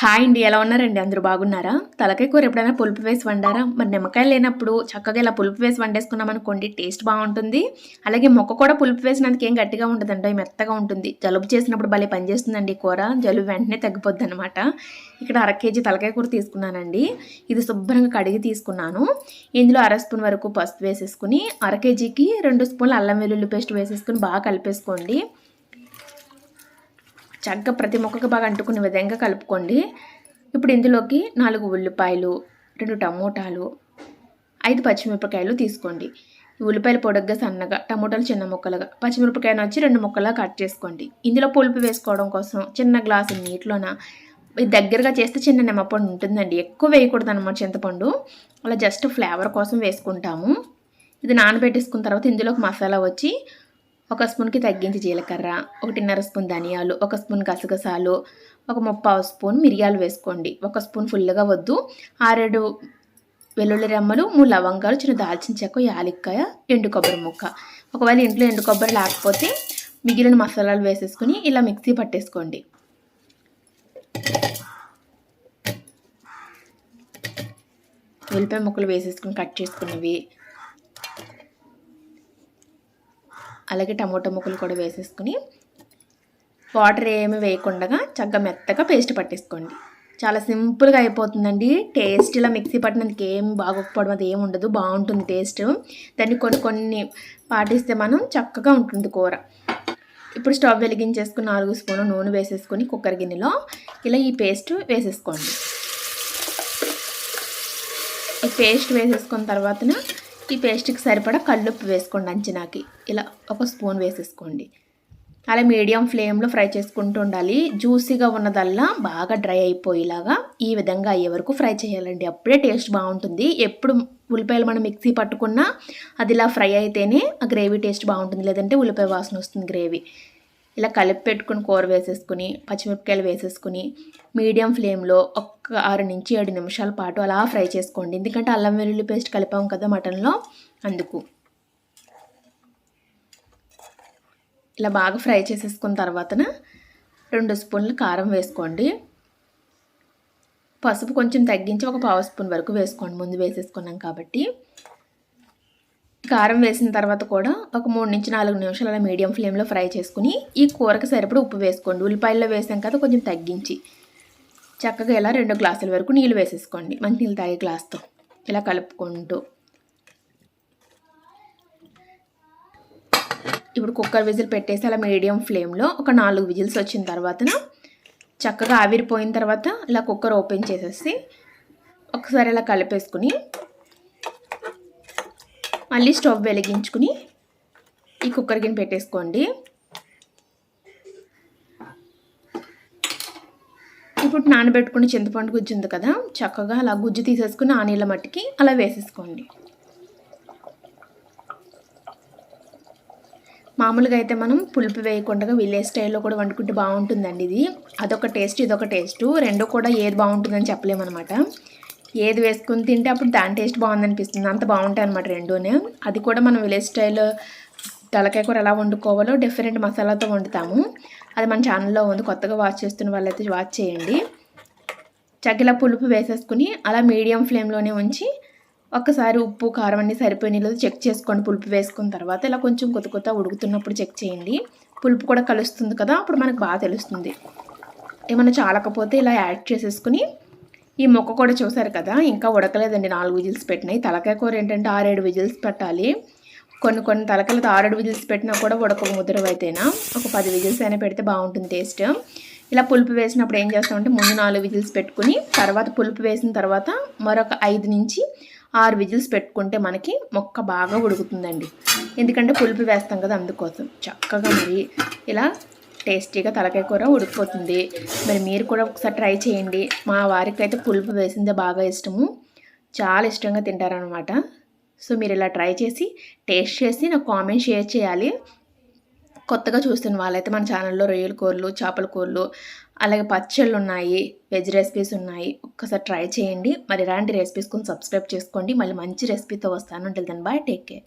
Hi అండి ఎలా ఉన్నారండి? అందరూ బాగున్నారా? తలకాయ కూర ఎప్పుడైనా పులుపు వేసి వండారా? మరి నిమ్మకాయ లేనప్పుడు చక్కగా ఇలా పులుపు వేసి వండేసుకున్నాం అనుకోండి టేస్ట్ బాగుంటుంది. అలాగే మొక్క కూడా పులుపు వేసినందుకు ఏం గట్టిగా ఉంటుందండి మెత్తగా ఉంటుంది. జలుబు చేసినప్పుడు భలే పనిచేస్తుందండి కూర. జలుబు వెంటనే తగ్గిపోద్ది అనమాట ఇక్కడ అర కేజీ తలకాయ కూర తీసుకున్నానండి. ఇది శుభ్రంగా కడిగి తీసుకున్నాను. ఇందులో అర స్పూన్ వరకు పసుపు వేసేసుకుని అర కేజీకి రెండు స్పూన్లు అల్లం వెల్లుల్లి పేస్ట్ వేసేసుకుని బాగా కలిపేసుకోండి. చక్కగా ప్రతి మొక్కకు బాగా అంటుకునే విధంగా కలుపుకోండి. ఇప్పుడు ఇందులోకి నాలుగు ఉల్లిపాయలు రెండు టమోటాలు ఐదు పచ్చిమిరపకాయలు తీసుకోండి. ఉల్లిపాయలు పొడగ్గా సన్నగా టమోటాలు చిన్న ముక్కలుగా పచ్చిమిరపకాయను వచ్చి రెండు ముక్కలుగా కట్ చేసుకోండి. ఇందులో పులుపు వేసుకోవడం కోసం చిన్న గ్లాసు నీటిలోన దగ్గరగా చేస్తే చిన్న నిమ్మపండు ఉంటుందండి. ఎక్కువ వేయకూడదు అనమాట చింతపండు. అలా జస్ట్ ఫ్లేవర్ కోసం వేసుకుంటాము. ఇది నానబెట్టేసుకున్న తర్వాత ఇందులోకి మసాలా వచ్చి ఒక స్పూన్కి తగ్గించి జీలకర్ర ఒకటిన్నర స్పూన్ ధనియాలు ఒక స్పూన్ గసగసాలు ఒక ముప్పావు స్పూన్ మిరియాలు వేసుకోండి. ఒక స్పూన్ ఫుల్గా వద్దు. ఆరేడు వెల్లుల్లి రెమ్మలు మూడు లవంగాలు చిన్న దాల్చిన చెక్క యాలిక్కాయ ఎండు కొబ్బరి ముక్క. ఒకవేళ ఇంట్లో ఎండు కొబ్బరి లేకపోతే మిగిలిన మసాలాలు వేసేసుకుని ఇలా మిక్సీ పట్టేసుకోండి. ఉల్లిపాయ ముక్కలు వేసేసుకుని కట్ చేసుకున్నవి. అలాగే టమోటా ముక్కలు కూడా వేసేసుకుని వాటర్ ఏమి వేయకుండా చక్కగా మెత్తగా పేస్ట్ పట్టేసుకోండి. చాలా సింపుల్గా అయిపోతుందండి. టేస్ట్ ఇలా మిక్సీ పట్టినందుకు ఏం బాగోకపోవడం అది ఏమి ఉండదు. బాగుంటుంది టేస్ట్. దాన్ని కొన్ని కొన్ని పాటిస్తే మనం చక్కగా ఉంటుంది కూర. ఇప్పుడు స్టవ్ వెలిగించేసుకుని నాలుగు స్పూన్లు నూనె వేసేసుకొని కుక్కర్ గిన్నెలో ఇలా ఈ పేస్ట్ వేసేసుకోండి. ఈ పేస్ట్ వేసేసుకున్న తర్వాతన ఈ పేస్ట్కి సరిపడా కళ్ళుప్పు వేసుకోండి అంచనాకి. ఇలా ఒక స్పూన్ వేసేసుకోండి. అలా మీడియం ఫ్లేమ్లో ఫ్రై చేసుకుంటూ ఉండాలి. జ్యూసీగా ఉన్నదల్లా బాగా డ్రై అయిపోయేలాగా ఈ విధంగా అయ్యే వరకు ఫ్రై చేయాలండి. అప్పుడే టేస్ట్ బాగుంటుంది. ఎప్పుడు ఉల్లిపాయలు మనం మిక్సీ పట్టుకున్నా అది ఇలా ఫ్రై అయితేనే ఆ గ్రేవీ టేస్ట్ బాగుంటుంది. లేదంటే ఉల్లిపాయ వాసన వస్తుంది గ్రేవీ. ఇలా కలిపి పెట్టుకుని కూర వేసేసుకుని పచ్చిమిరపకాయలు వేసేసుకుని మీడియం ఫ్లేమ్లో ఒక్క ఆరు నుంచి ఏడు నిమిషాల పాటు అలా ఫ్రై చేసుకోండి. ఎందుకంటే అల్లం వెల్లుల్లి పేస్ట్ కలిపాం కదా మటన్లో అందుకు. ఇలా బాగా ఫ్రై చేసేసుకున్న తర్వాతన రెండు స్పూన్లు కారం వేసుకోండి. పసుపు కొంచెం తగ్గించి ఒక పావు స్పూన్ వరకు వేసుకోండి. ముందు వేసేసుకున్నాం కాబట్టి. కారం వేసిన తర్వాత కూడా ఒక మూడు నుంచి నాలుగు నిమిషాలు అలా మీడియం ఫ్లేమ్లో ఫ్రై చేసుకుని ఈ కూరకు సరిపడా ఉప్పు వేసుకోండి. ఉల్లిపాయల్లో వేసాం కదా కొంచెం తగ్గించి. చక్కగా ఇలా రెండు గ్లాసుల వరకు నీళ్ళు వేసేసుకోండి. మంచి నీళ్ళు తాగే గ్లాస్తో. ఇలా కలుపుకుంటూ. ఇప్పుడు కుక్కర్ విజిల్ పెట్టేసి అలా మీడియం ఫ్లేమ్లో ఒక నాలుగు విజిల్స్ వచ్చిన తర్వాత చక్కగా ఆవిరిపోయిన తర్వాత ఇలా కుక్కర్ ఓపెన్ చేసేసి ఒకసారి ఇలా కలిపేసుకుని మళ్ళీ స్టవ్ వెలిగించుకుని ఈ కుక్కర్ గిన్నె పెట్టేసుకోండి. ఇప్పుడు నానబెట్టుకుని చింతపండు గుజ్జు ఉంది కదా చక్కగా అలా గుజ్జు తీసేసుకుని ఆ నీళ్ళ మట్టికి అలా వేసేసుకోండి. మామూలుగా అయితే మనం పులుపు వేయకుండా విలేజ్ స్టైల్లో కూడా వండుకుంటే బాగుంటుందండి ఇది. అదొక టేస్ట్ ఇదొక టేస్ట్ రెండు కూడా ఏది బాగుంటుందని చెప్పలేమన్నమాట. ఏది వేసుకుని తింటే అప్పుడు దాని టేస్ట్ బాగుందనిపిస్తుంది. అంత బాగుంటాయి అనమాట రెండూనే. అది కూడా మనం విలేజ్ స్టైల్ తలకాయ కూర ఎలా వండుకోవాలో డిఫరెంట్ మసాలాతో వండుతాము. అది మన ఛానల్లో ఉంది. కొత్తగా వాచ్ చేస్తున్న వాళ్ళైతే వాచ్ చేయండి. చక్కెల పులుపు వేసేసుకుని అలా మీడియం ఫ్లేమ్లోనే ఉంచి ఒక్కసారి ఉప్పు కారం అన్నీ సరిపోయిన చెక్ చేసుకోండి. పులుపు వేసుకున్న తర్వాత ఇలా కొంచెం కొత్త కొత్త ఉడుకుతున్నప్పుడు చెక్ చేయండి. పులుపు కూడా కలుస్తుంది కదా అప్పుడు మనకు బాగా తెలుస్తుంది. ఏమైనా చాలకపోతే ఇలా యాడ్ చేసేసుకుని ఈ మొక్క కూడా చూసారు కదా ఇంకా ఉడకలేదండి. నాలుగు విజిల్స్ పెట్టినాయి. తలకాయ కూర ఏంటంటే ఆరేడు విజిల్స్ పెట్టాలి. కొన్ని కొన్ని తలకాయలతో ఆరేడు విజిల్స్ పెట్టినా కూడా ఉడక ముద్రవైతేనా. ఒక పది విజిల్స్ అయినా పెడితే బాగుంటుంది టేస్ట్. ఇలా పులుపు వేసినప్పుడు ఏం చేస్తామంటే ముందు నాలుగు విజిల్స్ పెట్టుకుని తర్వాత పులుపు వేసిన తర్వాత మరొక ఐదు నుంచి ఆరు విజిల్స్ పెట్టుకుంటే మనకి మొక్క బాగా ఉడుకుతుందండి. ఎందుకంటే పులుపు వేస్తాం కదా అందుకోసం. చక్కగా మరి ఇలా టేస్టీగా తలకాయ కూర ఉడికిపోతుంది. మరి మీరు కూడా ఒకసారి ట్రై చేయండి. మా వారికి అయితే పులుపు వేసిందే బాగా ఇష్టము. చాలా ఇష్టంగా తింటారనమాట సో మీరు ఇలా ట్రై చేసి టేస్ట్ చేసి నాకు కామెంట్ షేర్ చేయాలి. కొత్తగా చూస్తున్న వాళ్ళైతే మన ఛానల్లో రొయ్యల కూరలు చేపల కూరలు అలాగే పచ్చళ్ళు ఉన్నాయి వెజ్ రెసిపీస్ ఉన్నాయి. ఒక్కసారి ట్రై చేయండి. మరి ఇలాంటి రెసిపీస్ కొన్ని సబ్స్క్రైబ్ చేసుకోండి. మళ్ళీ మంచి రెసిపీతో వస్తాను. ఉంటుంది దాని బాయ్ టేక్ కేర్